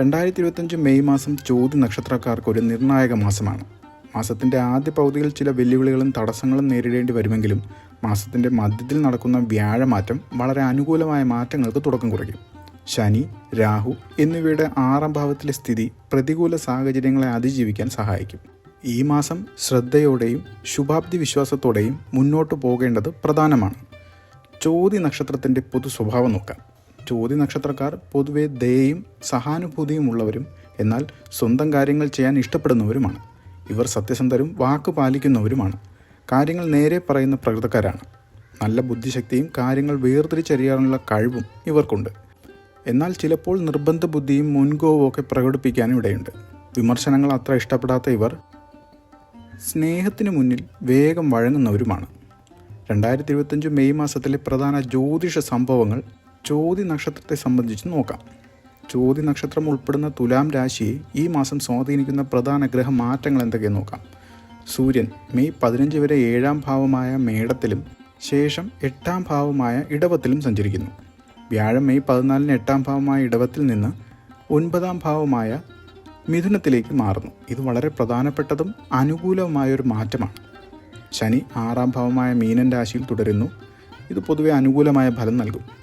രണ്ടായിരത്തി ഇരുപത്തഞ്ച് മെയ് മാസം ചോദ്യ നക്ഷത്രക്കാർക്ക് ഒരു നിർണായക മാസമാണ്. മാസത്തിന്റെ ആദ്യ പകുതിയിൽ ചില വെല്ലുവിളികളും തടസ്സങ്ങളും നേരിടേണ്ടി വരുമെങ്കിലും മാസത്തിന്റെ മധ്യത്തിൽ നടക്കുന്ന വ്യാഴമാറ്റം വളരെ അനുകൂലമായ മാറ്റങ്ങൾക്ക് തുടക്കം കുറിക്കും. ശനി രാഹു എന്നിവയുടെ ആറാം ഭാവത്തിലെ സ്ഥിതി പ്രതികൂല സാഹചര്യങ്ങളെ അതിജീവിക്കാൻ സഹായിക്കും. ഈ മാസം ശ്രദ്ധയോടെയും ശുഭാപ്തി വിശ്വാസത്തോടെയും മുന്നോട്ട് പോകേണ്ടത് പ്രധാനമാണ്. ചോതി നക്ഷത്രത്തിന്റെ പൊതു സ്വഭാവം നോക്കാം. ചോതി നക്ഷത്രക്കാർ പൊതുവെ ദയയും സഹാനുഭൂതിയും ഉള്ളവരും എന്നാൽ സ്വന്തം കാര്യങ്ങൾ ചെയ്യാൻ ഇഷ്ടപ്പെടുന്നവരുമാണ്. ഇവർ സത്യസന്ധരും വാക്ക് പാലിക്കുന്നവരുമാണ്. കാര്യങ്ങൾ നേരെ പറയുന്ന പ്രകൃതക്കാരാണ്. നല്ല ബുദ്ധിശക്തിയും കാര്യങ്ങൾ വേർതിരിച്ചറിയാനുള്ള കഴിവും ഇവർക്കുണ്ട്. എന്നാൽ ചിലപ്പോൾ നിർബന്ധ ബുദ്ധിയും മുൻകോവും ഒക്കെ പ്രകടിപ്പിക്കാനും ഇടയുണ്ട് വിമർശനങ്ങൾ അത്ര ഇഷ്ടപ്പെടാത്ത ഇവർ സ്നേഹത്തിന് മുന്നിൽ വേഗം വഴങ്ങുന്നവരുമാണ്. രണ്ടായിരത്തി ഇരുപത്തഞ്ച് മെയ് മാസത്തിലെ പ്രധാന ജ്യോതിഷ സംഭവങ്ങൾ ചോതി നക്ഷത്രത്തെ സംബന്ധിച്ച് നോക്കാം. ചോതി നക്ഷത്രം ഉൾപ്പെടുന്ന തുലാം രാശിയെ ഈ മാസം സ്വാധീനിക്കുന്ന പ്രധാന ഗ്രഹ മാറ്റങ്ങൾ എന്തൊക്കെയെന്ന് നോക്കാം. സൂര്യൻ മെയ് പതിനഞ്ച് വരെ ഏഴാം ഭാവമായ മേടത്തിലും ശേഷം എട്ടാം ഭാവമായ ഇടവത്തിലും സഞ്ചരിക്കുന്നു. വ്യാഴം മെയ് പതിനാലിന് എട്ടാം ഭാവമായ ഇടവത്തിൽ നിന്ന് ഒൻപതാം ഭാവമായ മിഥുനത്തിലേക്ക് മാറുന്നു. ഇത് വളരെ പ്രധാനപ്പെട്ടതും അനുകൂലവുമായ ഒരു മാറ്റമാണ്. ശനി ആറാം ഭാവമായ മീനൻ രാശിയിൽ തുടരുന്നു. ഇത് പൊതുവെ അനുകൂലമായ ഫലം നൽകും.